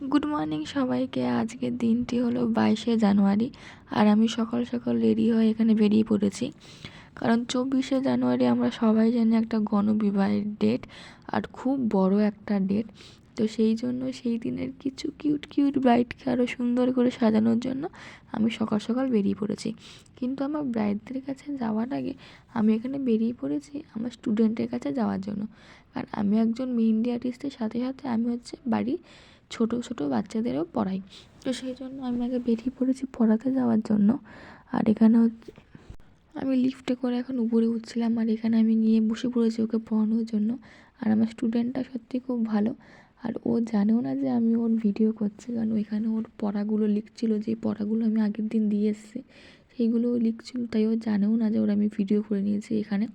Good morning সবাইকে। আজকের দিনটি হলো বাইশে জানুয়ারি আর আমি সকাল সকাল রেডি হয়ে এখানে বেরিয়ে পড়েছি। কারণ চব্বিশে জানুয়ারি আমরা সবাই জানি একটা গণবিবাহের ডেট আর খুব বড় একটা ডেট তো সেই জন্য সেই দিনের কিছু কিউট কিউট ব্রাইডকে আরও সুন্দর করে সাজানোর জন্য আমি সকাল সকাল বেরিয়ে পড়েছি। কিন্তু আমার ব্রাইডদের কাছে যাওয়ার আগে আমি এখানে বেরিয়ে পড়েছি আমার স্টুডেন্টের কাছে যাওয়ার জন্য। কারণ আমি একজন মেহেন্দি আর্টিস্টের সাথে সাথে আমি হচ্ছে বাড়ি ছোট ছোট বাচ্চাদেরও পড়াই। তো সেই জন্য আমি আগে বেরিয়ে পড়েছি পড়াতে যাওয়ার জন্য। আর এখানে হচ্ছে, আমি লিফটে করে এখন উপরে উঠছিলাম আর এখানে আমি নিয়ে বসে পড়েছি ওকে পড়ানোর জন্য। আর আমার স্টুডেন্টটা সত্যি খুব ভালো। আর ও জানেও না যে আমি ওর ভিডিও করছি, কারণ ওইখানে ওর পড়াগুলো লিখছিল, যে পড়াগুলো আমি আগের দিন দিয়ে এসেছি, সেইগুলো লিখছিল, তাই ও জানেও না যে ওর আমি ভিডিও করে নিয়েছি এখানে।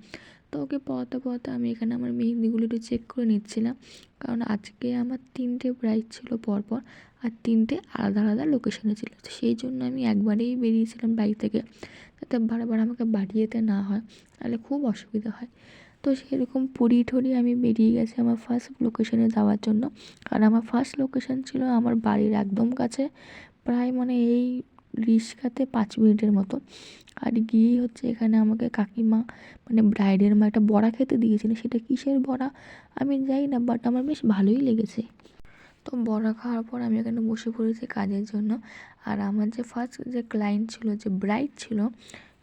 তো ওকে পড়াতে পড়াতে আমি এখানে আমার মেহেন্দিগুলো একটু চেক করে নিচ্ছিলাম। কারণ আজকে আমার তিনটে ব্রাইড ছিল পরপর, আর তিনটে আলাদা আলাদা লোকেশনে ছিল। তো সেই জন্য আমি একবারেই বেরিয়েছিলাম বাড়ি থেকে, যাতে বারবার আমাকে বাড়ি যেতে না হয়, তাহলে খুব অসুবিধা হয়। তো সেরকম পুরী ঠুরি আমি বেরিয়ে গেছি আমার ফার্স্ট লোকেশনে যাওয়ার জন্য। কারণ আমার ফার্স্ট লোকেশন ছিল আমার বাড়ির একদম কাছে, প্রায় মানে এই রিক্সাতে পাঁচ মিনিটের মতো। আর গিয়েই হচ্ছে এখানে আমাকে কাকিমা মানে ব্রাইডের মা একটা বড়া খেতে দিয়েছিলেন সেটা কিসের বড়া? আমি যাই না বাট আমার বেশ ভালোই লেগেছে। তো বড়া খাওয়ার পর আমি এখানে বসে পড়েছি কাজের জন্য। আর আমার যে ফার্স্ট যে ক্লায়েন্ট ছিল, যে ব্রাইড ছিল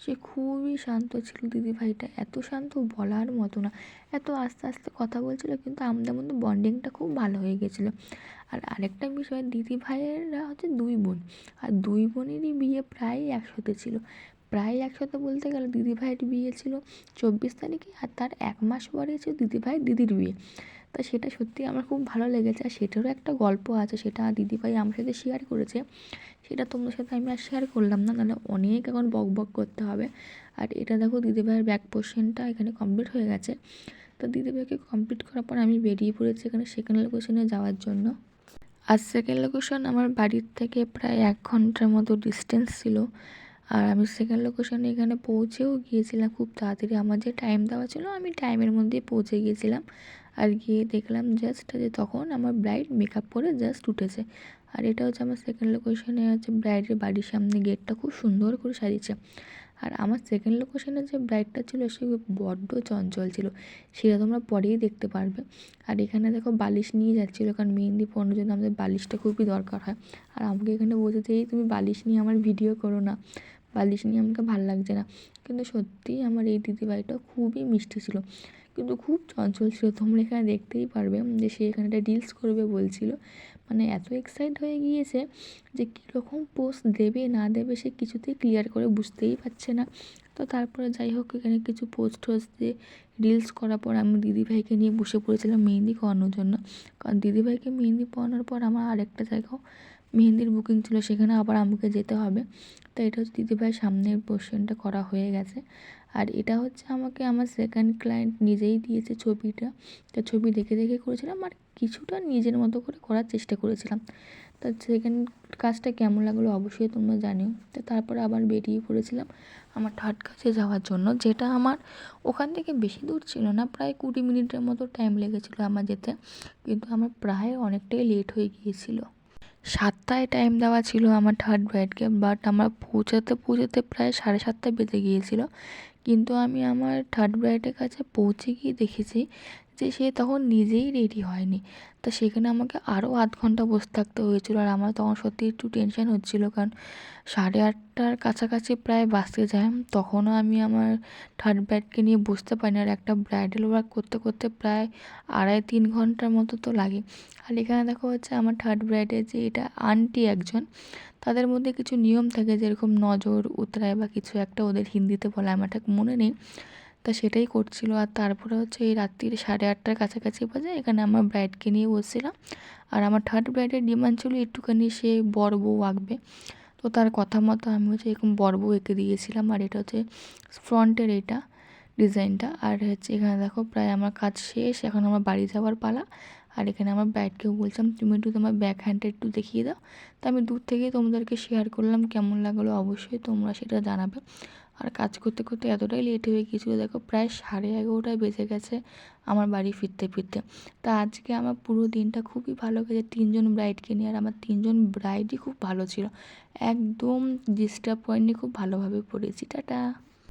সে খুবই শান্ত ছিল, দিদিভাইটা। এত শান্ত বলার মতো না। এত আস্তে আস্তে কথা বলছিল, কিন্তু আমাদের মধ্যে বন্ডিংটা খুব ভালো হয়ে গেছিল। আর আরেকটা বিষয়, দিদিভাইয়েরা হচ্ছে দুই বোন। আর দুই বোনেরই বিয়ে প্রায় একসাথে ছিল। প্রায় একসাথে বলতে গেলে দিদিভাইয়ের বিয়ে ছিল চব্বিশ তারিখে আর তার এক মাস পরে ছিল দিদিভাই দিদির বিয়ে। তা সেটা সত্যি আমার খুব ভালো লেগেছে আর সেটারও একটা গল্প আছে, সেটা দিদিভাই আমার সাথে শেয়ার করেছে। সেটা তোমাদের সাথে আমি আর শেয়ার করলাম না নাহলে অনেক এখন বক বক করতে হবে। আর এটা দেখো দিদিভাইয়ের ব্যাক পোর্শনটা এখানে কমপ্লিট হয়ে গেছে। তো দিদিভাইকে কমপ্লিট করার পর আমি বেরিয়ে পড়েছি এখানে সেকেন্ড লোকেশনে যাওয়ার জন্য। আর সেকেন্ড লোকেশন আমার বাড়ির থেকে প্রায় এক ঘণ্টার মতো ডিস্টেন্স ছিল। আর আমি সেকেন্ড লোকেশনে এখানে পৌঁছেও গিয়েছিলাম, খুব তাড়াতাড়ি। আমার যে টাইম দেওয়া ছিল, আমি টাইমের মধ্যেই পৌঁছে গিয়েছিলাম। আর গিয়ে দেখলাম জাস্ট যে তখন আমার ব্রাইড মেকআপ করে জাস্ট উঠেছে। আর এটা হচ্ছে আমার সেকেন্ড লোকেশনে হচ্ছে ব্রাইডের বাড়ির সামনে গেটটা খুব সুন্দর করে সাজিয়েছে। আর আমার সেকেন্ড লোকেশনে যে ব্রাইডটা ছিল, সে বড্ড চঞ্চল ছিল। সেটা তোমরা পরেই দেখতে পারবে। আর এখানে দেখো বালিশ নিয়ে যাচ্ছিল, কারণ মেহেন্দি পড়ানোর জন্য আমাদের বালিশটা খুবই দরকার হয়। আর আমাকে এখানে বলছে এই তুমি বালিশ নিয়ে আমার ভিডিও করো না। বালিশ নিয়ে আমাকে ভালো লাগছে না। কিন্তু সত্যিই আমার এই দিদিভাইটা খুবই মিষ্টি ছিল। কিন্তু খুব চঞ্চল ছিল। তোমরা এখানে দেখতেই পারবে যে সে এখানে একটা রিলস করবে বলছিল। মানে এত এক্সাইট হয়ে গিয়েছে যে কীরকম পোস্ট দেবে, না দেবে সে কিছুতেই ক্লিয়ার করে বুঝতেই পারছে না। তো তারপরে যাই হোক, এখানে কিছু পোস্ট টোস্ট দিয়ে রিলস করার পর আমি দিদিভাইকে নিয়ে বসে পড়েছিলাম মেহেন্দি করানোর জন্য। কারণ দিদিভাইকে মেহেন্দি পরানোর পর আমার আরেকটা জায়গাও মেহেন্দির বুকিং ছিল সেখানে আবার আমাকে যেতে হবে। তো এটা হচ্ছে দিদিভাইয়ের সামনের পোর্শনটা করা হয়ে গেছে। আর এটা হচ্ছে আমাকে আমার সেকেন্ড ক্লায়েন্ট নিজেই দিয়েছে ছবিটা। তা ছবি দেখে দেখে করেছিলাম আর কিছুটা নিজের মতো করে করার চেষ্টা করেছিলাম। তা সেকেন্ড কাজটা কেমন লাগল অবশ্যই তোমরা জানিও। তো তারপরে আবার বেরিয়ে পড়েছিলাম আমার থার্ড কাজে যাওয়ার জন্য, যেটা আমার ওখান থেকে বেশি দূর ছিল না, প্রায় কুড়ি মিনিটের মতো টাইম লেগেছিলো আমার যেতে। কিন্তু আমার প্রায় অনেকটাই লেট হয়ে গিয়েছিল। সাতটায় টাইম দেওয়া ছিল আমার থার্ড ব্রাইডকে বাট আমার পৌঁছাতে পৌঁছাতে প্রায় সাড়ে সাতটা বেজে গিয়েছিল। কিন্তু আমি আমার থার্ড ব্রাইডের কাছে পৌঁছে গিয়ে দেখেছি যে সে তখন নিজেই রেডি হয়নি। তা সেখানে আমাকে আরও আধ ঘণ্টা বসে থাকতে হয়েছিলো আর আমার তখন সত্যি একটু টেনশন হচ্ছিল কারণ সাড়ে আটটার কাছাকাছি প্রায় বাসে যায়। তখনও আমি আমার থার্ড ব্রাইডকে নিয়ে বসতে পারিনি আর একটা ব্রাইডাল ওয়ার্ক করতে করতে প্রায় আড়াই তিন ঘণ্টার মতো তো লাগে। আর এখানে দেখো হচ্ছে আমার থার্ড ব্রাইডের যে এটা আন্টি একজন, তাদের মধ্যে কিছু নিয়ম থাকে যেরকম নজর উতরায় বা কিছু একটা ওদের হিন্দিতে বলে। আমার ঠিক মনে নেই। তা সেটাই করছিল। আর তারপরে হচ্ছে এই রাত্রির সাড়ে আটটার কাছাকাছি বাজে, এখানে আমার ব্রাইডকে নিয়ে বসছিলাম। আর আমার থার্ড ব্রাইডের ডিমান্ড ছিল একটুখানি সে বড় বউ আঁকবে। তো তার কথা মতো আমি হচ্ছে এরকম বড় বউ এঁকে দিয়েছিলাম। আর এটা হচ্ছে ফ্রন্টের এটা ডিজাইনটা আর হচ্ছে এখানে দেখো প্রায় আমার কাজ শেষ, এখন আমার বাড়ি যাওয়ার পালা। আর এখানে আমার ব্যাগকেও বলছিলাম, তুমি একটু তোমার ব্যাক হ্যান্ডটা একটু দেখিয়ে দাও। তা আমি দূর থেকে তোমাদেরকে শেয়ার করলাম, কেমন লাগল অবশ্যই তোমরা সেটা জানাবে। আর কাজ করতে করতে এতটাই লেট হয়ে গিয়েছিল, দেখো প্রায় সাড়ে এগারোটায় বেজে গেছে আমার বাড়ি ফিরতে ফিরতে। তা আজকে আমার পুরো দিনটা খুবই ভালো গেছে, তিনজন ব্রাইডকে নিয়ে, আর আমার তিনজন ব্রাইডই খুব ভালো ছিল। একদম ডিস্টার্ব করেনি খুব ভালোভাবে পড়েছি। টাটা!